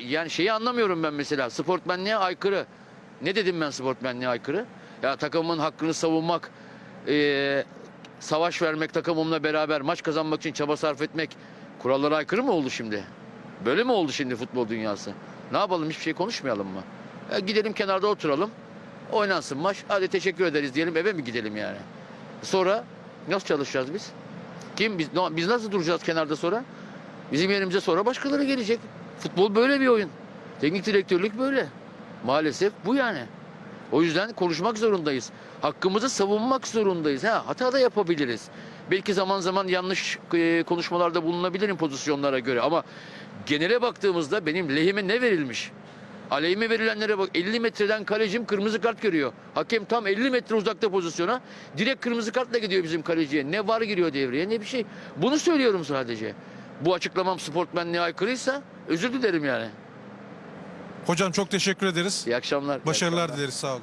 Yani şeyi anlamıyorum ben mesela. Sportmenliğe aykırı. Ne dedim ben sportmenliğe aykırı? Ya takımın hakkını savunmak, eee, savaş vermek takımımla beraber maç kazanmak için çaba sarf etmek kurallara aykırı mı oldu şimdi? Böyle mi oldu şimdi futbol dünyası? Ne yapalım hiçbir şey konuşmayalım mı? Ya gidelim kenarda oturalım. Oynansın maç. Hadi teşekkür ederiz diyelim eve mi gidelim yani? Sonra nasıl çalışacağız biz? Kim biz biz nasıl duracağız kenarda sonra? Bizim yerimize sonra başkaları gelecek. Futbol böyle bir oyun. Teknik direktörlük böyle. Maalesef bu yani. O yüzden konuşmak zorundayız. Hakkımızı savunmak zorundayız. Ha, hata da yapabiliriz. Belki zaman zaman yanlış e, konuşmalarda bulunabilirim pozisyonlara göre ama genele baktığımızda benim lehime ne verilmiş? Aleyhime verilenlere bak 50 metreden kalecim kırmızı kart görüyor. Hakem tam 50 metre uzakta pozisyona direkt kırmızı kartla gidiyor bizim kaleciye. Ne var giriyor devreye ne bir şey. Bunu söylüyorum sadece. Bu açıklamam sportmenliğe aykırıysa özür dilerim yani. Hocam çok teşekkür ederiz. İyi akşamlar. iyi Başarılar akşamlar. dileriz. Sağ olun.